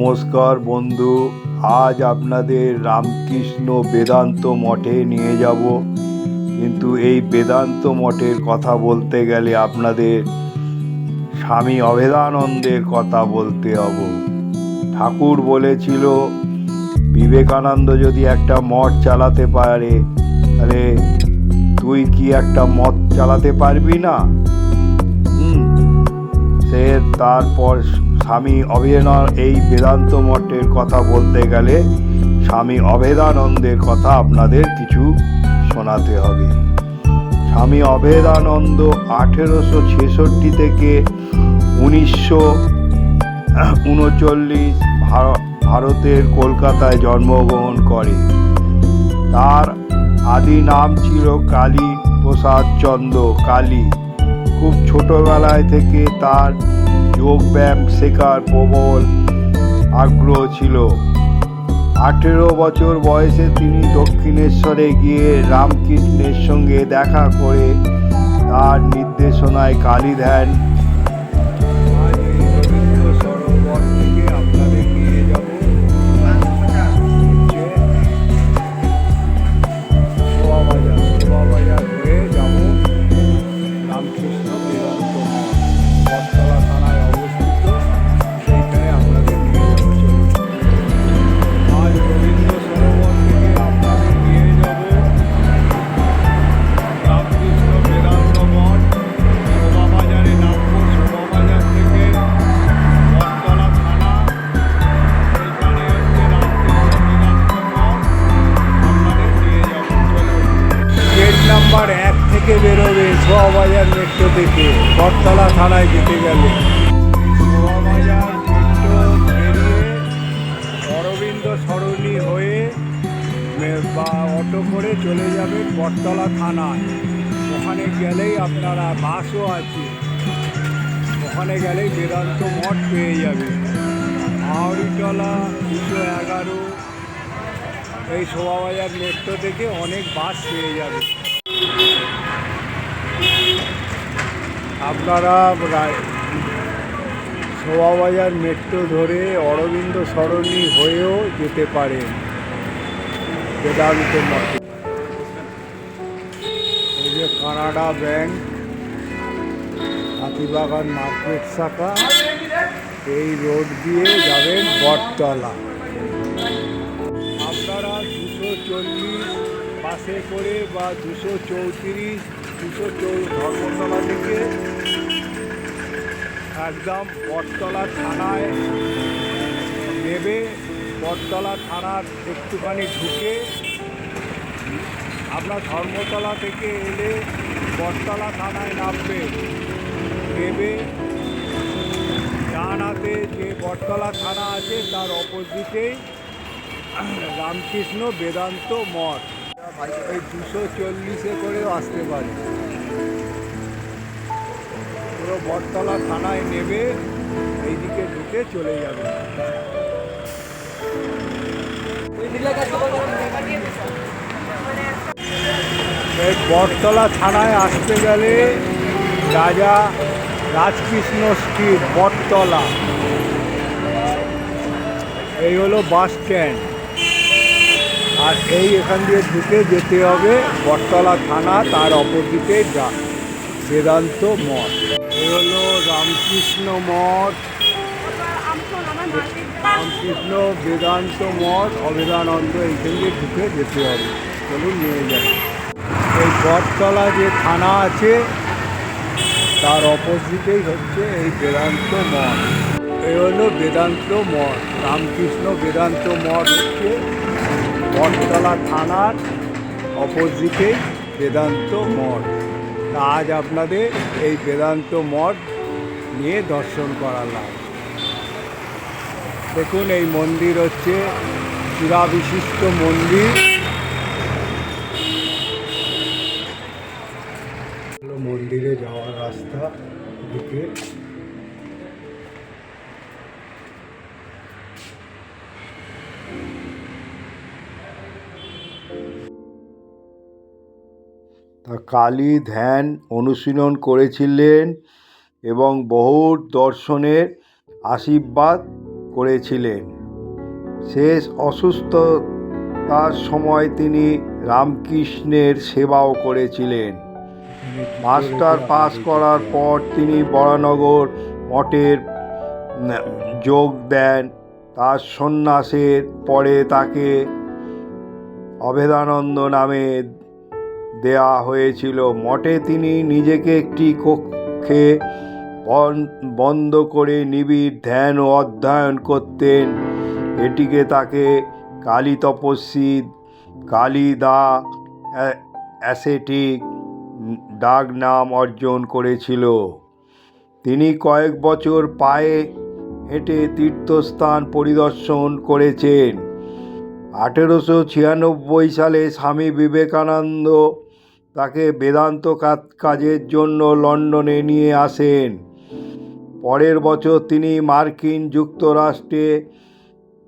নমস্কার বন্ধু, আজ আপনাদের রামকৃষ্ণ বেদান্ত মঠে নিয়ে যাব। কিন্তু এই বেদান্ত মঠের কথা বলতে গেলে আপনাদের স্বামী অভেদানন্দের কথা বলতে হবে। ঠাকুর বলেছিল, বিবেকানন্দ যদি একটা মঠ চালাতে পারে, তাহলে তুই কি একটা মঠ চালাতে পারবি না? সে তারপর স্বামী অভেদা এই বেদান্ত মঠের কথা বলতে গেলে স্বামী অভেদানন্দের কথা আপনাদের কিছু শোনাতে হবে। স্বামী অভেদানন্দ আঠেরোশো ছেষট্টি থেকে উনিশশো উনচল্লিশ ভারতের কলকাতায় জন্মগ্রহণ করে। তার আদি নাম ছিল কালী প্রসাদ চন্দ্র কালী। খুব ছোটবেলায় থেকে তার যোগব্যায়াম শেখার প্রবল আগ্রহ ছিল। আঠেরো বছর বয়সে তিনি দক্ষিণেশ্বরে গিয়ে রামকৃষ্ণের সঙ্গে দেখা করে তার নির্দেশনায় কালী ধ্যান মেট্রো থেকে বটতলা থানায় যেতে গেলে। অরবিন্দ সরণি হয়ে বা অটো করে চলে যাবেন বটতলা থানায়। ওখানে গেলেই আপনারা বাসও আছে। ওখানে গেলেই বেদান্ত মঠ পেয়ে যাবেন হাওড়িতলা দুশো এগারো, এই শোভাবাজার মেট্রো থেকে অনেক বাস পেয়ে যাবে। আপনারা রা- শোভাবাজার মেট্রো ধরে অরবিন্দ সরণি হয়েও যেতে পারেন। বেদান্ত মঠে। এই যে কানাডা ব্যাংক, হাতিবাগান মার্কেট শাখা, এই রোড দিয়ে যাবেন বটতলা। আপনারা দুশো চল্লিশ বাসে করে বা দুশো চৌত্রিশ দুশো ধর্মতলা থেকে একদম বটতলা থানায় নেবে। বটতলা থানার একটুখানি ঢুকে আপনার ধর্মতলা থেকে এলে বটতলা থানায় নামবে। নেবে। ডান হাতে যে বটতলা থানা আছে, তার অপোজিটেই রামকৃষ্ণ বেদান্ত মঠ। এই দুশো চল্লিশে করেও আসতে পারে। পুরো বটতলা থানায় নেবে, এইদিকে ঢুকে চলে যাবে। এই বটতলা থানায় আসতে গেলে রাজা রাজকৃষ্ণ স্ট্রিট বটতলা। এই হলো বাস স্ট্যান্ড। আর এই এখান দিয়ে ঢুকে যেতে হবে বটতলা থানা, তার অপোজিটে বেদান্ত মঠ। এই হলো রামকৃষ্ণ মঠ। রামকৃষ্ণ বেদান্ত মঠ, অবেদানন্দ, এইখান দিয়ে ঢুকে যেতে হবে। চলুন নিয়ে যাই। এই বটতলা যে থানা আছে, তার অপোজিটেই হচ্ছে এই বেদান্ত মঠ। এই হলো বেদান্ত মঠ, রামকৃষ্ণ বেদান্ত মঠ হচ্ছে বটতলা থানার অপোজিটে বেদান্ত মঠ। তা আজ আপনাদের এই বেদান্ত মঠ নিয়ে দর্শন করালাম। দেখুন, এই মন্দির হচ্ছে চূড়াবিশিষ্ট মন্দির। হলো মন্দিরে যাওয়ার রাস্তা দিকে কালী ধ্যান অনুশীলন করেছিলেন এবং বহু দর্শনের আশীর্বাদ করেছিলেন। শেষ অসুস্থতার সময় তিনি রামকৃষ্ণের সেবাও করেছিলেন। মাস্টার পাস করার পর তিনি বরানগর মঠের যোগ দেন। তার সন্ন্যাসের পরে তাকে অভেদানন্দ নামে দেয়া হয়েছিল। মঠে তিনি নিজেকে একটি কক্ষে বন- বন্ধ করে নিবিড় ধ্যান ও অধ্যয়ন করতেন। এটিকে তাকে কালী তপস্বী, কালী দা অ্যাসেটিক ডাক নাম অর্জন করেছিল। তিনি কয়েক বছর পায়ে হেঁটে তীর্থস্থান পরিদর্শন করেছেন। আঠেরোশো ছিয়ানব্বই সালে স্বামী বিবেকানন্দ তাকে বেদান্ত কাজের জন্য লন্ডনে নিয়ে আসেন। পরের বছর তিনি মার্কিন যুক্তরাষ্ট্রে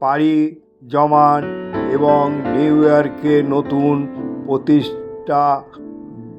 পাড়ি জমান এবং নিউ ইয়র্কে নতুন প্রতিষ্ঠা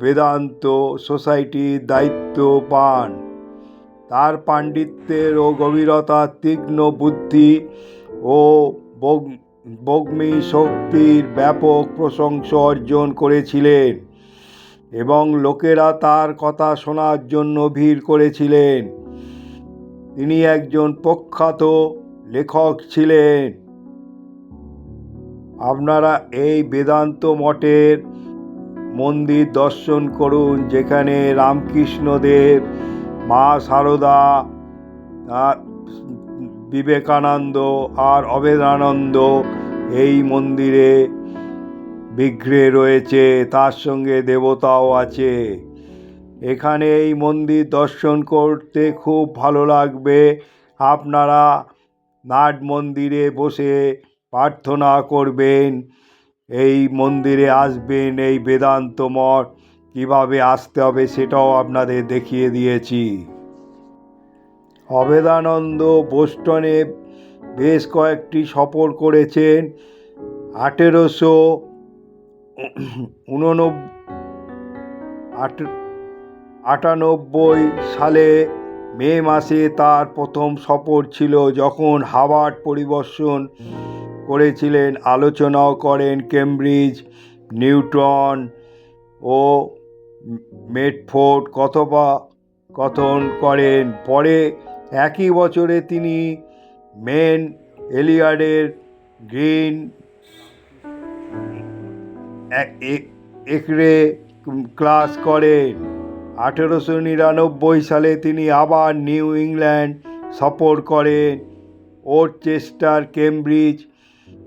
বেদান্ত সোসাইটির দায়িত্ব পান। তার পাণ্ডিত্যের ও গভীরতা, তীক্ষ্ণ বুদ্ধি ও বগ- বগ্মী শক্তির ব্যাপক প্রশংসা অর্জন করেছিলেন। এবং লোকেরা তার কথা শোনার জন্য ভিড় করেছিলেন। তিনি একজন প্রখ্যাত লেখক ছিলেন। আপনারা এই বেদান্ত মঠের মন্দির দর্শন করুন, যেখানে রামকৃষ্ণদেব, মা সারদা বিবেকানন্দ আর অভেদানন্দ এই মন্দিরে বিগ্রহে রয়েছে, তার সঙ্গে দেবতাও আছে। এখানে এই মন্দির দর্শন করতে খুব ভালো লাগবে। আপনারা নাট মন্দিরে বসে প্রার্থনা করবেন। এই মন্দিরে আসবেন, এই বেদান্ত মঠ কীভাবে আসতে হবে সেটাও আপনাদের দেখিয়ে দিয়েছি। অভেদানন্দ বোস্টনে বেশ কয়েকটি সফর করেছেন। আঠেরোশো উননব্বই আটানব্বই সালে মে মাসে তার প্রথম সফর ছিল যখন হাওয়ার্ড পরিদর্শন করেছিলেন, আলোচনাও করেন কেমব্রিজ নিউটন ও মেটফোর্ড কথোপকথন করেন। পরে একই বছরে তিনি মেন এলিয়ার্ডের গ্রিন একরে ক্লাস করেন। আঠেরোশো নিরানব্বই সালে তিনি আবার নিউ ইংল্যান্ড সফর করেন। ওরচেস্টার, কেমব্রিজ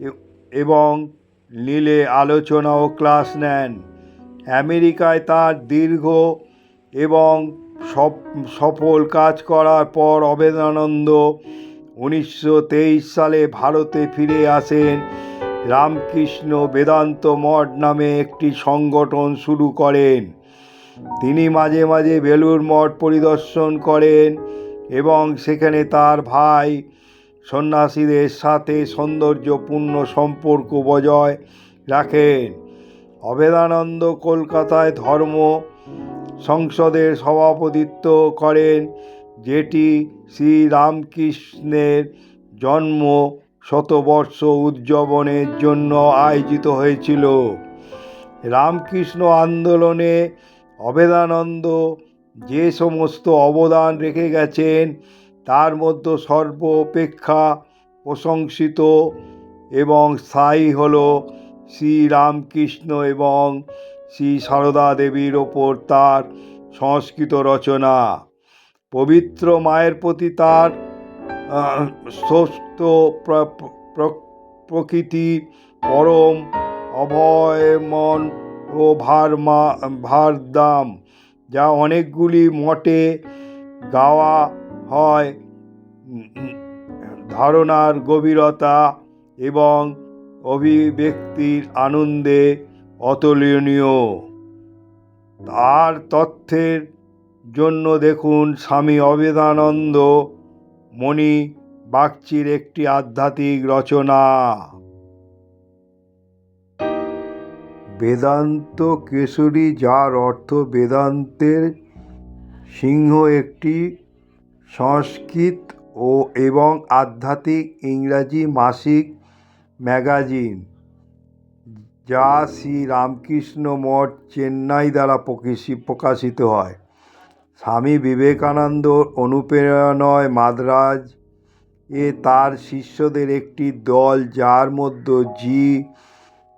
এ- এবং নীলে আলোচনা ও ক্লাস নেন। আমেরিকায় তার দীর্ঘ এবং সফ- সফল কাজ করার পর অবেদানন্দ উনিশশো তেইশ সালে ভারতে ফিরে আসেন। রামকৃষ্ণ বেদান্ত মঠ নামে একটি সংগঠন শুরু করেন। তিনি মাঝে মাঝে বেলুর মঠ পরিদর্শন করেন এবং সেখানে তার ভাই সন্ন্যাসীদের সাথে সৌন্দর্যপূর্ণ সম্পর্ক বজায় রাখেন। অভেদানন্দ কলকাতায় ধর্ম সংসদের সভাপতিত্ব করেন, যেটি শ্রী রামকৃষ্ণের জন্ম শতবর্ষ উদযাপনের জন্য আয়োজিত হয়েছিল। রামকৃষ্ণ আন্দোলনে অবেদানন্দ যে সমস্ত অবদান রেখে গেছেন, তার মধ্যে সর্বাপেক্ষা প্রশংসিত এবং স্থায়ী হল শ্রী রামকৃষ্ণ এবং শ্রী সারদা দেবীর ওপর তার সংস্কৃত রচনা। পবিত্র মায়ের প্রতি তার সুস্থ প্র- প্র- প্রকৃতি, পরম অভয়মন ও ভারমা ভারদাম যা অনেকগুলি মঠে গাওয়া হয়। ধারণার গভীরতা এবং অভিব্যক্তির আনন্দে অতুলনীয়। তার তথ্যের জন্য দেখুন, স্বামী অবেদানন্দ মণি বাগচির একটি আধ্যাত্মিক রচনা। বেদান্ত কেশরী যার অর্থ বেদান্তের সিংহ একটি সংস্কৃত ও এবং আধ্যাত্মিক ইংরাজি মাসিক ম্যাগাজিন যা শ্রী রামকৃষ্ণ মঠ চেন্নাই দ্বারা প্রকাশিত হয়। স্বামী বিবেকানন্দ অনুপ্রেরণায় মাদ্রাজ এ তার শিষ্যদের একটি দল, যার মধ্যে জি.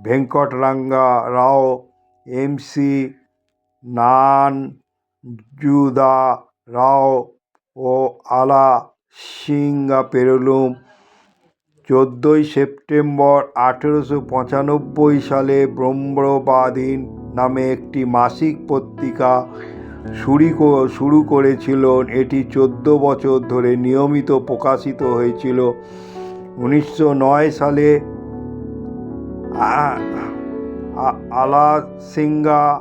ভেঙ্কটরাঙ্গা রাও এমসি নানজুদা রাও ও আলা সিঙ্গা পেরুলুম। চোদ্দোই সেপ্টেম্বর আঠেরোশো পঁচানব্বই সালে ব্রহ্মবাদীন নামে একটি মাসিক পত্রিকা শুরু শুরু করেছিলেন এটি চোদ্দ বছর ধরে নিয়মিত প্রকাশিত হয়েছিল। উনিশশো নয় সালে আ- আ- আলা সিঙ্গা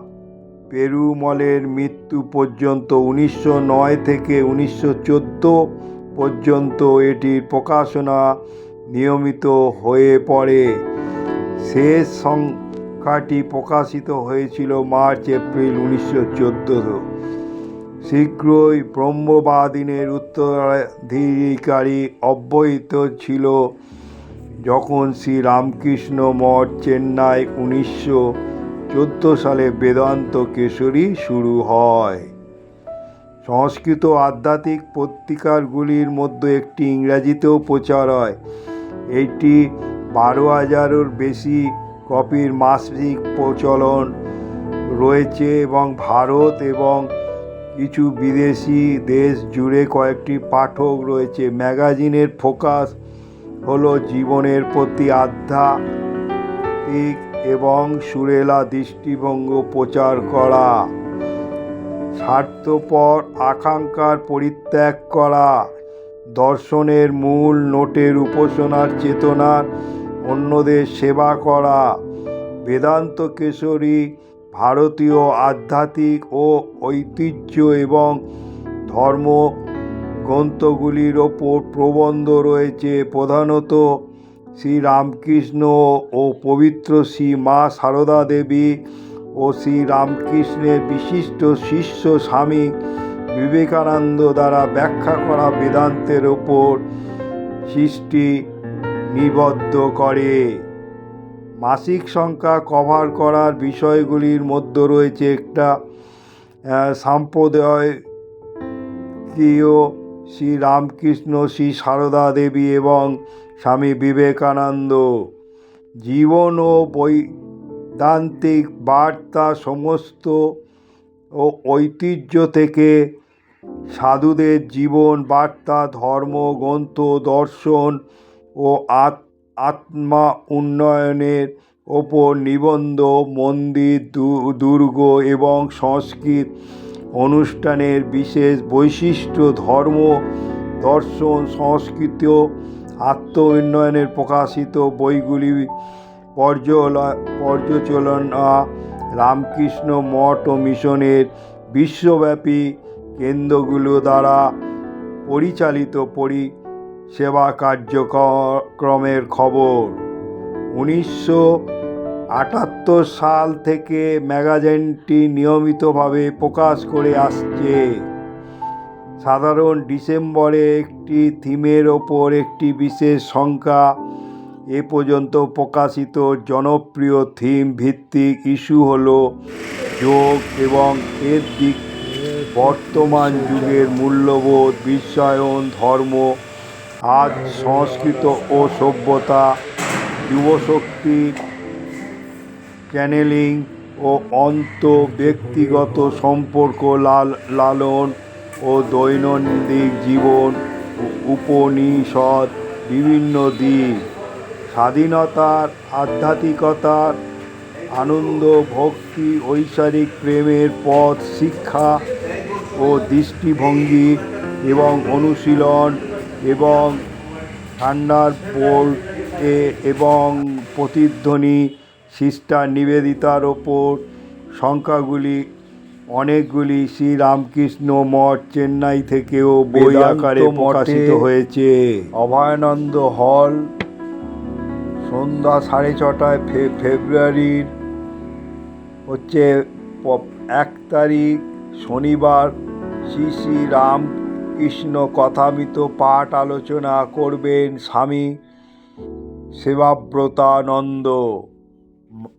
পেরুমলের মৃত্যু পর্যন্ত, উনিশশো নয় থেকে উনিশশো চোদ্দ পর্যন্ত এটির প্রকাশনা নিয়মিত হয়ে পড়ে। শেষ সংখ্যাটি প্রকাশিত হয়েছিল মার্চ, এপ্রিল উনিশশো চোদ্দ। শীঘ্রই ব্রহ্মবাদিনের উত্তরাধিকারী অব্যহিত ছিল যখন শ্রী রামকৃষ্ণ মঠ, চেন্নাই উনিশশো চোদ্দ সালে বেদান্ত কেশরী শুরু হয়। সংস্কৃত আধ্যাত্মিক পত্রিকারগুলির মধ্যে একটি ইংরাজিতেও প্রচার হয়। এটি বারো হাজারের বেশি কপির মাসিক প্রচলন রয়েছে এবং ভারত এবং কিছু বিদেশি দেশ জুড়ে কয়েকটি পাঠক রয়েছে। ম্যাগাজিনের ফোকাস হলো জীবনের প্রতি আধ্যাত্মিক এবং সুরেলা দৃষ্টিভঙ্গ প্রচার করা, স্বার্থপর আকাঙ্ক্ষার পরিত্যাগ করা, দর্শনের মূল নোটের উপাসনার চেতনার অন্যদের সেবা করা। বেদান্ত কেশরী, ভারতীয় আধ্যাত্মিক ও ঐতিহ্য এবং ধর্ম গ্রন্থগুলির ওপর প্রবন্ধ রয়েছে। প্রধানত শ্রী রামকৃষ্ণ ও পবিত্র শ্রী মা সারদা দেবী ও শ্রী রামকৃষ্ণের বিশিষ্ট শিষ্য স্বামী বিবেকানন্দ দ্বারা ব্যাখ্যা করা বেদান্তের ওপর সৃষ্টি নিবদ্ধ করে। মাসিক সংখ্যা কভার করার বিষয়গুলির মধ্যে রয়েছে একটা আহ, সাম্প্রদায়িকীয় শ্রী রামকৃষ্ণ শ্রী সারদা দেবী এবং স্বামী বিবেকানন্দ। জীবন ও বৈদান্তিক বার্তা সমস্ত ও ঐতিহ্য থেকে সাধুদের জীবন বার্তা ধর্ম গ্রন্থ দর্শন ও আত, আত্মা উন্নয়নের ওপর নিবন্ধ মন্দির দুর্গ এবং সংস্কৃত অনুষ্ঠানের বিশেষ বৈশিষ্ট্য ধর্ম, দর্শন, সংস্কৃত আত্ম উন্নয়নের প্রকাশিত বইগুলি পর্যলা পর্যালোচনা রামকৃষ্ণ মঠ ও মিশনের বিশ্বব্যাপী কেন্দ্রগুলো দ্বারা পরিচালিত পরিষেবা কার্যক্রমের খবর। উনিশশো আটাত্তর সাল থেকে ম্যাগাজিনটি নিয়মিতভাবে প্রকাশ করে আসছে। সাধারণ ডিসেম্বরে একটি থিমের ওপর একটি বিশেষ সংখ্যা এ পর্যন্ত প্রকাশিত জনপ্রিয় থিম ভিত্তিক ইস্যু হল যোগ এবং এর দিক বর্তমান যুগের মূল্যবোধ, বিশ্বায়ন, ধর্ম আজ সংস্কৃত ও সভ্যতা, যুবশক্তি চ্যানেলিং ও অন্ত ব্যক্তিগত সম্পর্ক লাল, লালন ও দৈনন্দিন জীবন উপনিষদ বিভিন্ন দিক। স্বাধীনতার, আধ্যাত্মিকতার, আনন্দ, ভক্তি, ঐশ্বরিক প্রেমের পথ, শিক্ষা ও দৃষ্টিভঙ্গি এবং অনুশীলন এবং ঠান্ডার এ এবং প্রতিধ্বনি সিস্টার নিবেদিতার ওপর সংখ্যাগুলি অনেকগুলি শ্রী রামকৃষ্ণ মঠ চেন্নাই থেকেও বই আকারে প্রকাশিত হয়েছে। অভয়ানন্দ হল সন্ধ্যা সাড়ে ছটায় ফে ফেব্রুয়ারির হচ্ছে এক তারিখ শনিবার শ্রী শ্রী রাম কৃষ্ণ কথামিত পাঠ আলোচনা করবেন স্বামী সেবাব্রতানন্দ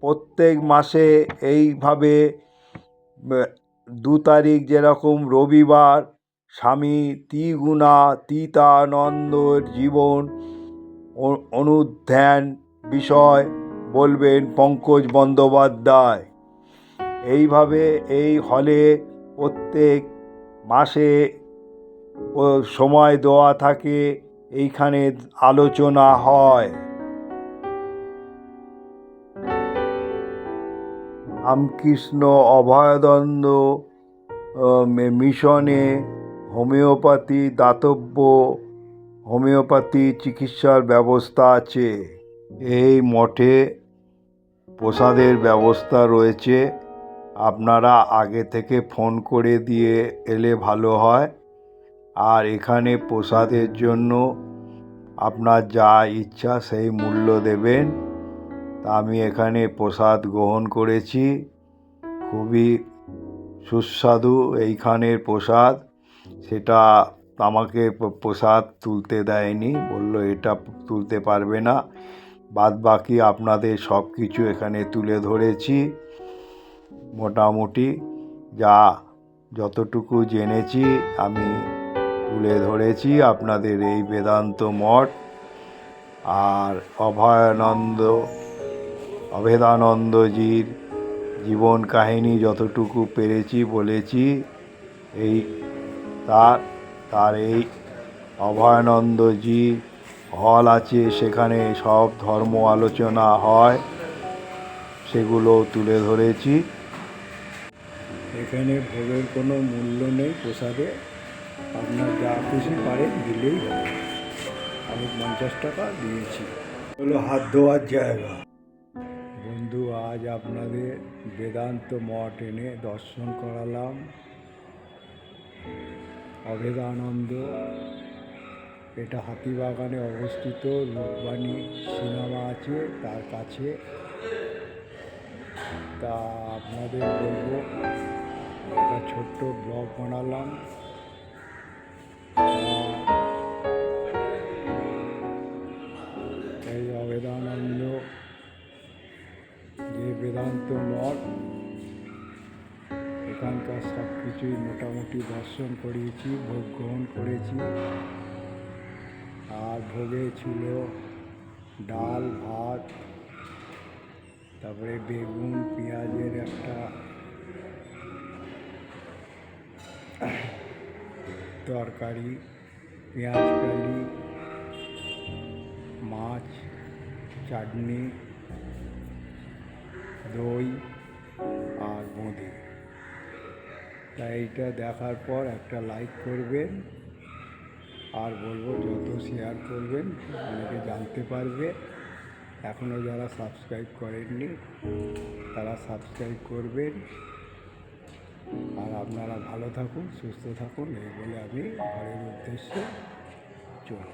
প্রত্যেক মাসে এইভাবে দু তারিখ যেরকম রবিবার, স্বামী ত্রিগুণা তিতানন্দর জীবন অনুধ্যান বিষয় বলবেন পঙ্কজ বন্দ্যোপাধ্যায়। এইভাবে এই হলে প্রত্যেক মাসে সময় দেওয়া থাকে, এইখানে আলোচনা হয়। রামকৃষ্ণ অভয়দন্দ মিশনে হোমিওপ্যাথি দাতব্য, হোমিওপ্যাথি চিকিৎসার ব্যবস্থা আছে। এই মঠে প্রসাদের ব্যবস্থা রয়েছে। আপনারা আগে থেকে ফোন করে দিয়ে এলে ভালো হয়। আর এখানে প্রসাদের জন্য আপনার যা ইচ্ছা সেই মূল্য দেবেন। তা আমি এখানে প্রসাদ গ্রহণ করেছি। খুবই সুস্বাদু এইখানের প্রসাদ। সেটা আমাকে প্রসাদ তুলতে দেয়নি। বলল, এটা তুলতে পারবে না। বাদ বাকি আপনাদের সব কিছু এখানে তুলে ধরেছি। মোটামুটি যা যতটুকু জেনেছি আমি তুলে ধরেছি আপনাদের এই বেদান্ত মঠ আর অভয়ানন্দ, অভেদানন্দজির জীবন কাহিনী যতটুকু পেরেছি, বলেছি, এই তার তার এই অভয়ানন্দজি হল আছে, সেখানে সব ধর্ম আলোচনা হয়, সেগুলো তুলে ধরেছি। এখানে ভোগের কোনো মূল্য নেই প্রসাদে। আপনার যা খুশি পারেন দিলেই হবে। আমি পঞ্চাশ টাকা দিয়েছি। হলো হাত ধোয়ার জায়গা। বন্ধু, আজ আপনাদের বেদান্ত মঠ এনে দর্শন করালাম। অভেদানন্দ এটা হাতিবাগানে অবস্থিত রূপবাণী সিনেমা আছে, তার কাছে। তা আপনাদের বলব, একটা ছোট্ট ব্লগ বানালাম। মোটামুটি দর্শন করিয়েছি, ভোগ গ্রহণ করেছি। আর ভোগে ছিল ডাল, ভাত, তারপরে বেগুন, পেঁয়াজের একটা তরকারি, পেঁয়াজ কালি, মাছ, চাটনি, দই আর বোঁদে। তাই এইটা দেখার পর একটা লাইক করবেন। আর বলব যত শেয়ার করবেন, অনেকে জানতে পারবে। এখনও যারা সাবস্ক্রাইব করেননি, তারা সাবস্ক্রাইব করবেন। আর আপনারা ভালো থাকুন, সুস্থ থাকুন, এই বলে আমি ঘরের উদ্দেশ্যে চলি